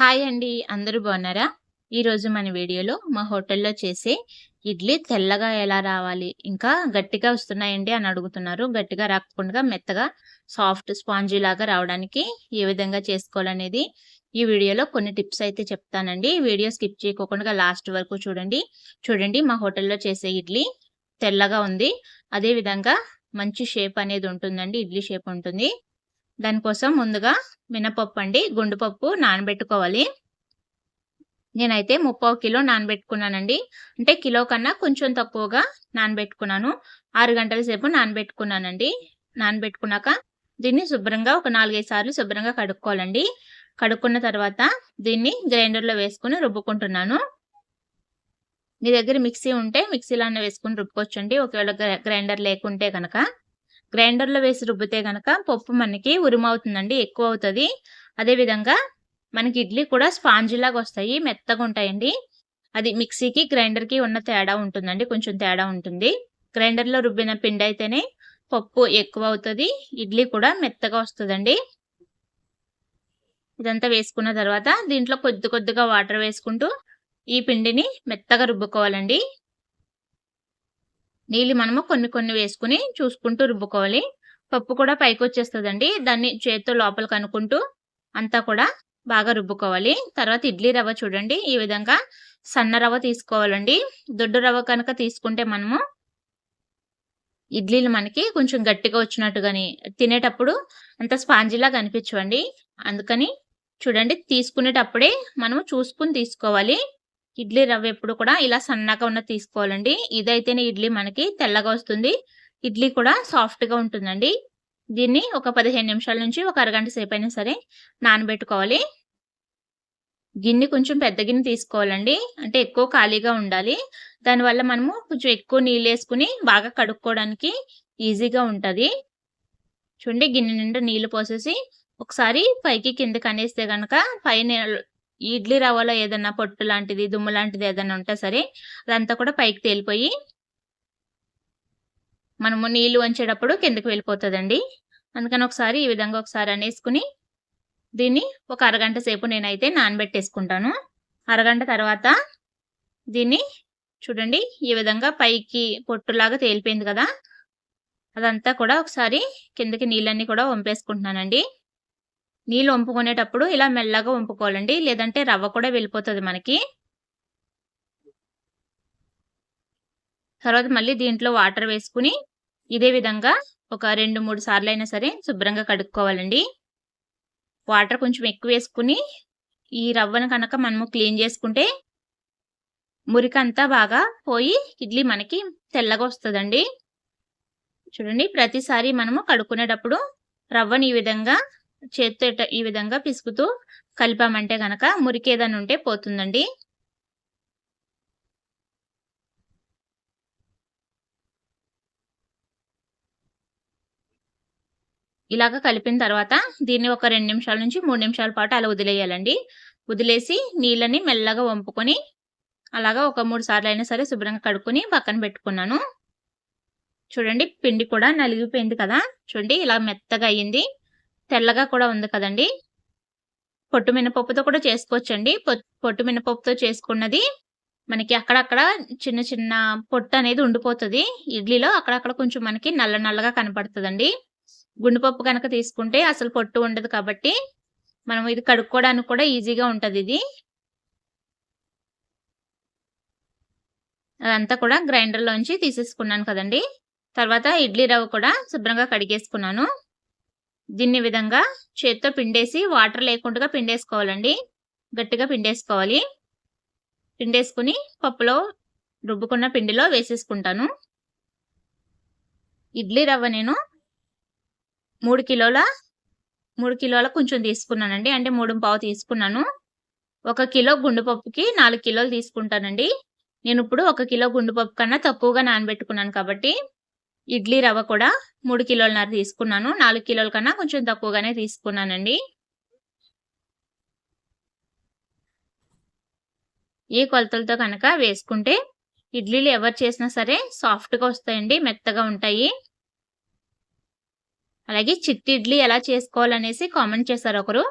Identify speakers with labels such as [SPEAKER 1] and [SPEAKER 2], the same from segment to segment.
[SPEAKER 1] Hi అండి అందరూ బాగున్నారా? ఈరోజు మన వీడియోలో మా హోటల్లో చేసే ఇడ్లీ తెల్లగా ఎలా రావాలి ఇంకా గట్టిగా వస్తున్నాయండి అని అడుగుతున్నారు. గట్టిగా రాకుండా మెత్తగా సాఫ్ట్ స్పాంజీ లాగా రావడానికి ఏ విధంగా చేసుకోవాలనేది ఈ వీడియోలో కొన్ని టిప్స్ అయితే చెప్తానండి. వీడియో స్కిప్ చేయకోకుండా లాస్ట్ వరకు చూడండి. చూడండి మా హోటల్లో చేసే ఇడ్లీ తెల్లగా ఉంది. అదే విధంగా మంచి షేప్ అనేది ఉంటుందండి ఇడ్లీ షేప్ ఉంటుంది. దానికోసం ముందుగా మినపప్పు అండి గుండుపప్పు నానబెట్టుకోవాలి. నేనైతే ముప్పావు కిలో నానబెట్టుకున్నానండి. అంటే కిలో కన్నా కొంచెం తక్కువగా నానబెట్టుకున్నాను. ఆరు గంటల సేపు నానబెట్టుకున్నానండి. నానబెట్టుకున్నాక దీన్ని శుభ్రంగా ఒక నాలుగైదు సార్లు శుభ్రంగా కడుక్కోవాలండి. కడుక్కున్న తర్వాత దీన్ని గ్రైండర్లో వేసుకుని రుబ్బుకుంటున్నాను. మీ దగ్గర మిక్సీ ఉంటే మిక్సీలో వేసుకుని రుబ్బుకోవచ్చండి. ఒకవేళ గ్రైండర్ లేకుంటే కనుక గ్రైండర్లో వేసి రుబ్బితే కనుక పప్పు మనకి ఉరుమవుతుందండి ఎక్కువ అవుతుంది అదేవిధంగా మనకి ఇడ్లీ కూడా స్పాంజిలాగా వస్తాయి మెత్తగా ఉంటాయండి. అది మిక్సీకి గ్రైండర్కి ఉన్న తేడా ఉంటుందండి కొంచెం తేడా ఉంటుంది. గ్రైండర్లో రుబ్బిన పిండి అయితేనే పప్పు ఎక్కువ అవుతుంది ఇడ్లీ కూడా మెత్తగా వస్తుందండి. ఇదంతా వేసుకున్న తర్వాత దీంట్లో కొద్ది కొద్దిగా వాటర్ వేసుకుంటూ ఈ పిండిని మెత్తగా రుబ్బుకోవాలండి. నీళ్ళు మనము కొన్ని కొన్ని వేసుకుని చూసుకుంటూ రుబ్బుకోవాలి. పప్పు కూడా పైకి వచ్చేస్తుందండి. దాన్ని చేత్తో లోపలికి అనుకుంటూ అంతా కూడా బాగా రుబ్బుకోవాలి. తర్వాత ఇడ్లీ రవ్వ చూడండి. ఈ విధంగా సన్న రవ్వ తీసుకోవాలండి. దొడ్డు రవ్వ కనుక తీసుకుంటే మనము ఇడ్లీలు మనకి కొంచెం గట్టిగా వచ్చినట్టుగాని తినేటప్పుడు అంత స్పాంజిలా కనిపించవండి. అందుకని చూడండి తీసుకునేటప్పుడే మనము చూసుకుని తీసుకోవాలి. ఇడ్లీ రవ్వ ఎప్పుడు కూడా ఇలా సన్నగా ఉన్న తీసుకోవాలండి. ఇదైతేనే ఇడ్లీ మనకి తెల్లగా వస్తుంది. ఇడ్లీ కూడా సాఫ్ట్గా ఉంటుందండి. దీన్ని ఒక పదిహేను నిమిషాల నుంచి ఒక అరగంట సేపు అయినా సరే నానబెట్టుకోవాలి. గిన్నె కొంచెం పెద్ద గిన్నె తీసుకోవాలండి. అంటే ఎక్కువ ఖాళీగా ఉండాలి. దానివల్ల మనము కొంచెం ఎక్కువ నీళ్ళు వేసుకుని బాగా కడుక్కోవడానికి ఈజీగా ఉంటుంది. చూడండి గిన్నె నిండా నీళ్ళు పోసేసి ఒకసారి పైకి కిందకి అనేస్తే కనుక పైన ఇడ్లీ రవ్వలో ఏదన్నా పొట్టు లాంటిది దుమ్ము లాంటిది ఏదన్నా ఉంటే సరే అదంతా కూడా పైకి తేలిపోయి మనము నీళ్ళు వంచేటప్పుడు కిందకి వెళ్ళిపోతుందండి. అందుకని ఒకసారి ఈ విధంగా ఒకసారి అనేసుకుని దీన్ని ఒక అరగంట సేపు నేనైతే నానబెట్టేసుకుంటాను. అరగంట తర్వాత దీన్ని చూడండి ఈ విధంగా పైకి పొట్టులాగా తేలిపోయింది కదా. అదంతా కూడా ఒకసారి కిందకి నీళ్ళన్నీ కూడా వంపేసుకుంటున్నానండి. నీళ్ళు వంపుకునేటప్పుడు ఇలా మెల్లగా వంపుకోవాలండి. లేదంటే రవ్వ కూడా వెళ్ళిపోతుంది మనకి. తర్వాత మళ్ళీ దీంట్లో వాటర్ వేసుకుని ఇదే విధంగా ఒక రెండు మూడు సార్లు అయినా సరే శుభ్రంగా కడుక్కోవాలండి. వాటర్ కొంచెం ఎక్కువ వేసుకుని ఈ రవ్వను కనుక మనము క్లీన్ చేసుకుంటే మురికంతా బాగా పోయి ఇడ్లీ మనకి తెల్లగా వస్తుందండి. చూడండి ప్రతిసారి మనము కడుక్కునేటప్పుడు రవ్వని ఈ విధంగా చేత్తో ఈ విధంగా పిసుకుతూ కలిపామంటే గనక మురికేదని ఉంటే పోతుందండి. ఇలాగ కలిపిన తర్వాత దీన్ని ఒక రెండు నిమిషాల నుంచి మూడు నిమిషాల పాటు అలా వదిలేయాలండి. వదిలేసి నీళ్ళని మెల్లగా వంపుకొని అలాగా ఒక మూడు సార్లు అయినా సరే శుభ్రంగా కడుక్కొని పక్కన పెట్టుకున్నాను. చూడండి పిండి కూడా నలిగిపోయింది కదా. చూడండి ఇలా మెత్తగా అయ్యింది తెల్లగా కూడా ఉంది కదండి. పొట్టు మినపప్పుతో కూడా చేసుకోవచ్చండి. పొట్టు మినపప్పుతో చేసుకున్నది మనకి అక్కడక్కడ చిన్న చిన్న పొట్టు అనేది ఉండిపోతుంది. ఇడ్లీలో అక్కడక్కడ కొంచెం మనకి నల్ల నల్లగా కనపడుతుందండి. గుండెపప్పు కనుక తీసుకుంటే అసలు పొట్టు ఉండదు కాబట్టి మనం ఇది కడుక్కోవడానికి కూడా ఈజీగా ఉంటుంది ఇది. అదంతా కూడా గ్రైండర్లోంచి తీసేసుకున్నాను కదండి. తర్వాత ఇడ్లీ రవ్వ కూడా శుభ్రంగా కడిగేసుకున్నాను. దీన్ని విధంగా చేత్తో పిండేసి వాటర్ లేకుండా పిండేసుకోవాలండి. గట్టిగా పిండేసుకోవాలి. పిండేసుకుని పప్పులో రుబ్బుకున్న పిండిలో వేసేసుకుంటాను. ఇడ్లీ రవ్వ నేను మూడు కిలోల మూడు కిలోల కొంచెం తీసుకున్నానండి. అంటే మూడు పావు తీసుకున్నాను. ఒక కిలో గుండుపప్పుకి నాలుగు కిలోలు తీసుకుంటానండి. నేను ఇప్పుడు ఒక కిలో గుండుపప్పు కన్నా తక్కువగా నానబెట్టుకున్నాను కాబట్టి ఇడ్లీ రవ్వ కూడా మూడు కిలోలన్నర తీసుకున్నాను. నాలుగు కిలోల కన్నా కొంచెం తక్కువగానే తీసుకున్నానండి. ఈ కొలతలతో కనుక వేసుకుంటే ఇడ్లీలు ఎవరు చేసినా సరే సాఫ్ట్గా వస్తాయండి మెత్తగా ఉంటాయి. అలాగే చిట్టి ఇడ్లీ ఎలా చేసుకోవాలనేసి కామెంట్ చేశారు ఒకరు.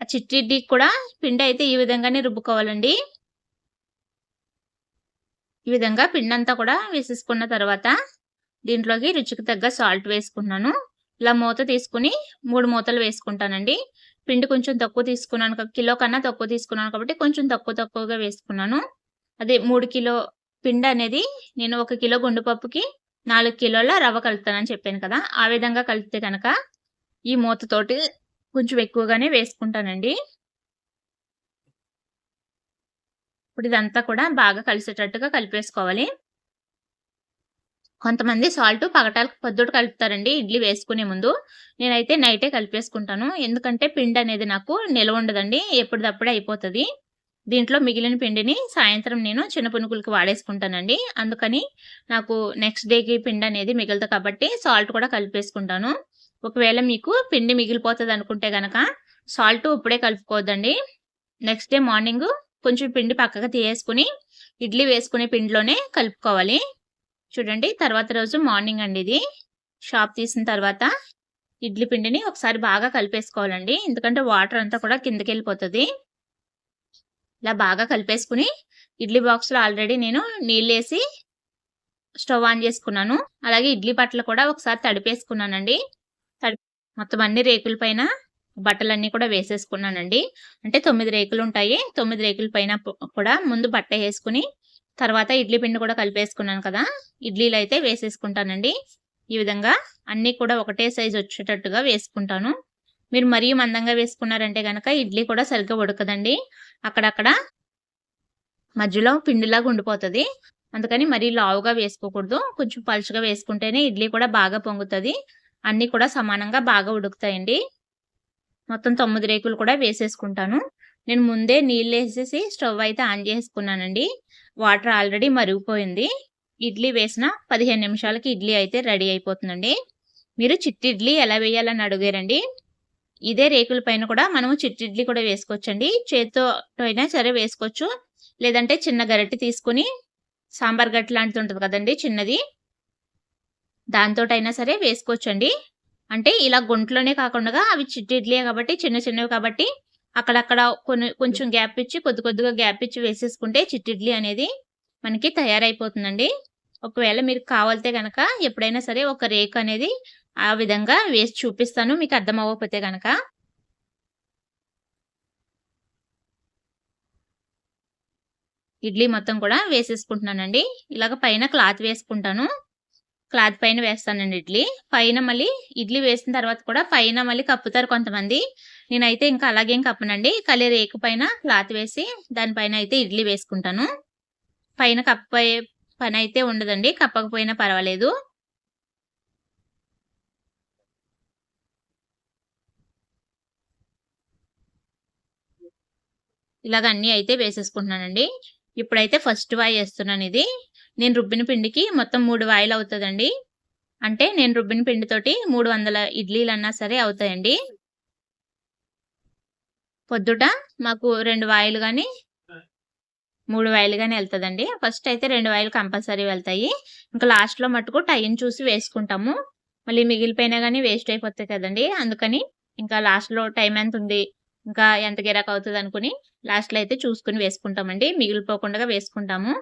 [SPEAKER 1] ఆ చిట్టి ఇడ్లీ కూడా పిండి అయితే ఈ విధంగానే రుబ్బుకోవాలండి. ఈ విధంగా పిండి అంతా కూడా వేసేసుకున్న తర్వాత దీంట్లోకి రుచికి తగ్గ సాల్ట్ వేసుకున్నాను. ఇలా మూత తీసుకుని మూడు మూతలు వేసుకుంటానండి. పిండి కొంచెం తక్కువ తీసుకున్నాను కిలో కన్నా తక్కువ తీసుకున్నాను కాబట్టి కొంచెం తక్కువ తక్కువగా వేసుకున్నాను. అదే మూడు కిలో పిండి అనేది నేను ఒక కిలో గుండుపప్పుకి నాలుగు కిలోల రవ్వ కలుపుతానని చెప్పాను కదా ఆ విధంగా కలిపితే కనుక ఈ మూతతోటి కొంచెం ఎక్కువగానే వేసుకుంటానండి. ఇప్పుడు ఇదంతా కూడా బాగా కలిసేటట్టుగా కలిపేసుకోవాలి. కొంతమంది సాల్ట్ పగటాలకు పొద్దుడు కలుపుతారండి ఇడ్లీ వేసుకునే ముందు. నేనైతే నైటే కలిపేసుకుంటాను. ఎందుకంటే పిండి అనేది నాకు నిల్వ ఉండదండి. ఎప్పటిదప్పుడే అయిపోతుంది. దీంట్లో మిగిలిన పిండిని సాయంత్రం నేను చిన్న పునుకులకి వాడేసుకుంటానండి. అందుకని నాకు నెక్స్ట్ డేకి పిండి అనేది మిగులుతుంది కాబట్టి సాల్ట్ కూడా కలిపేసుకుంటాను. ఒకవేళ మీకు పిండి మిగిలిపోతుంది అనుకుంటే గనక సాల్ట్ ఇప్పుడే కలుపుకోవద్దండి. నెక్స్ట్ డే మార్నింగ్ కొంచెం పిండి పక్కకు తీయేసుకుని ఇడ్లీ వేసుకునే పిండిలోనే కలుపుకోవాలి. చూడండి తర్వాత రోజు మార్నింగ్ అండి ఇది. షాప్ తీసిన తర్వాత ఇడ్లీ పిండిని ఒకసారి బాగా కలిపేసుకోవాలండి. ఎందుకంటే వాటర్ అంతా కూడా కిందకి వెళ్ళిపోతుంది ఇలా బాగా కలిపేసుకుని ఇడ్లీ బాక్స్లో ఆల్రెడీ నేను నీళ్ళు వేసి స్టవ్ ఆన్ చేసుకున్నాను. అలాగే ఇడ్లీ బట్టలు కూడా ఒకసారి తడిపేసుకున్నానండి. తడి మొత్తం అన్ని రేకుల పైన బట్టలన్నీ కూడా వేసేసుకున్నానండి. అంటే తొమ్మిది రేకులు ఉంటాయి తొమ్మిది రేకుల పైన కూడా ముందు బట్ట వేసుకుని తర్వాత ఇడ్లీ పిండి కూడా కలిపేసుకున్నాను కదా ఇడ్లీలు అయితే వేసేసుకుంటానండి. ఈ విధంగా అన్నీ కూడా ఒకటే సైజు వచ్చేటట్టుగా వేసుకుంటాను. మీరు మరీ మందంగా వేసుకున్నారంటే కనుక ఇడ్లీ కూడా సరిగ్గా ఉడకదండి. అక్కడక్కడ మధ్యలో పిండిలాగా ఉండిపోతుంది. అందుకని మరీ లావుగా వేసుకోకూడదు. కొంచెం పలుచగా వేసుకుంటేనే ఇడ్లీ కూడా బాగా పొంగుతుంది. అన్నీ కూడా సమానంగా బాగా ఉడుకుతాయండి. మొత్తం తొమ్మిది రేకులు కూడా వేసేసుకుంటాను. నేను ముందే నీళ్ళు వేసేసి స్టవ్ అయితే ఆన్ చేసుకున్నానండి వాటర్ ఆల్రెడీ మరిగిపోయింది. ఇడ్లీ వేసిన పదిహేను నిమిషాలకి ఇడ్లీ అయితే రెడీ అయిపోతుందండి. మీరు చిట్టి ఇడ్లీ ఎలా వేయాలని అడిగారండి? ఇదే రేకుల పైన కూడా మనము చిట్టి ఇడ్లీ కూడా వేసుకోవచ్చండి. చేతితో అయినా సరే వేసుకోవచ్చు. లేదంటే చిన్న గరిటె తీసుకుని సాంబార్ గట్టి లాంటిది ఉంటుంది కదండి చిన్నది. దాంతోటైనా సరే వేసుకోవచ్చండి. అంటే ఇలా గుంట్లోనే కాకుండా అవి చిట్టి ఇడ్లీ కాబట్టి చిన్న చిన్నవి కాబట్టి అక్కడక్కడ కొన్ని కొంచెం గ్యాప్ ఇచ్చి కొద్ది కొద్దిగా గ్యాప్ ఇచ్చి వేసేసుకుంటే చిట్టి ఇడ్లీ అనేది మనకి తయారైపోతుందండి. ఒకవేళ మీరు కావాలితే కనుక ఎప్పుడైనా సరే ఒక రేక్ అనేది ఆ విధంగా వేసి చూపిస్తాను. మీకు అర్థం అవ్వకపోతే కనుక ఇడ్లీ మొత్తం కూడా వేసేసుకుంటున్నానండి. ఇలాగ పైన క్లాత్ వేసుకుంటాను. క్లాత్ పైన వేస్తానండి ఇడ్లీ. పైన మళ్ళీ ఇడ్లీ వేసిన తర్వాత కూడా పైన మళ్ళీ కప్పుతారు కొంతమంది. నేనైతే ఇంకా అలాగేం కప్పనండి. కలి రేకు పైన క్లాత్ వేసి దానిపైన అయితే ఇడ్లీ వేసుకుంటాను. పైన కప్పే పని అయితే ఉండదండి. కప్పకపోయినా పర్వాలేదు. ఇలాగ అన్నీ అయితే వేసేసుకుంటున్నానండి. ఇప్పుడైతే ఫస్ట్ వాయి వేస్తున్నాను ఇది. నేను రుబ్బిన పిండికి మొత్తం మూడు వాయిలు అవుతుందండి. అంటే నేను రుబ్బిన పిండితోటి మూడు వందల ఇడ్లీలు అన్నా సరే అవుతాయండి. పొద్దుట మాకు రెండు వాయిలు కానీ మూడు వాయిలు కానీ వెళ్తుందండి. ఫస్ట్ అయితే రెండు వాయిలు కంపల్సరీ వెళ్తాయి. ఇంకా లాస్ట్లో మట్టుకు టైం చూసి వేసుకుంటాము. మళ్ళీ మిగిలిపోయినా కానీ వేస్ట్ అయిపోతాయి కదండి. అందుకని ఇంకా లాస్ట్లో టైం ఎంత ఉంది ఇంకా ఎంత గిరాక్ అవుతుంది అనుకుని లాస్ట్లో అయితే చూసుకుని వేసుకుంటామండి. మిగిలిపోకుండా వేసుకుంటాము.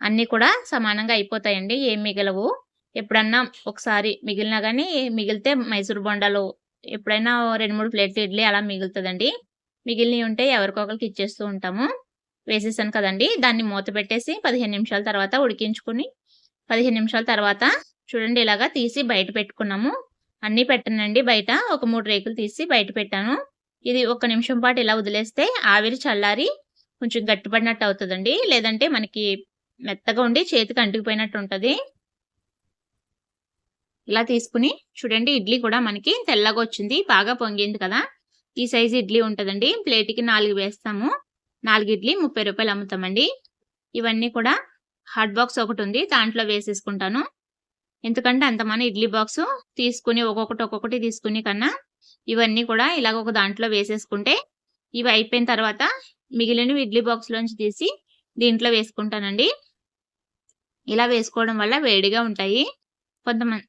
[SPEAKER 1] అన్నీ కూడా సమానంగా అయిపోతాయండి. ఏం మిగలవు. ఎప్పుడన్నా ఒకసారి మిగిలినా కానీ మిగిలితే మైసూర్ బొండాలు ఎప్పుడైనా రెండు మూడు ప్లేట్లు ఇడ్లీ అలా మిగులుతుందండి. మిగిలినవి ఉంటే ఎవరికొకరికి ఇచ్చేస్తూ ఉంటాము. వేసేసాను కదండి. దాన్ని మూత పెట్టేసి పదిహేను నిమిషాల తర్వాత ఉడికించుకుని పదిహేను నిమిషాల తర్వాత చూడండి ఇలాగా తీసి బయట పెట్టుకున్నాము. అన్నీ పెట్టనండి బయట. ఒక మూడు రేకులు తీసి బయట పెట్టాను. ఇది ఒక నిమిషం పాటు ఇలా వదిలేస్తే ఆవిరి చల్లారి కొంచెం గట్టిపడినట్టు అవుతుందండి. లేదంటే మనకి మెత్తగా ఉండి చేతికి అంటుకుపోయినట్టు ఉంటుంది. ఇలా తీసుకుని చూడండి ఇడ్లీ కూడా మనకి తెల్లగా వచ్చింది బాగా పొంగింది కదా. ఈ సైజు ఇడ్లీ ఉంటుందండి. ప్లేట్కి నాలుగు వేస్తాము. నాలుగు ఇడ్లీ ముప్పై రూపాయలు అమ్ముతామండి. ఇవన్నీ కూడా హాట్ బాక్స్ ఒకటి ఉంది దాంట్లో వేసేసుకుంటాను. ఎందుకంటే అంత మన ఇడ్లీ బాక్స్ తీసుకుని ఒక్కొక్కటి ఒక్కొక్కటి తీసుకుని కన్నా ఇవన్నీ కూడా ఇలాగ ఒక దాంట్లో వేసేసుకుంటే ఇవి అయిపోయిన తర్వాత మిగిలినవి ఇడ్లీ బాక్స్ లోంచి తీసి దీంట్లో వేసుకుంటానండి. ఇలా వేసుకోవడం వల్ల వేడిగా ఉంటాయి. కొంతమంది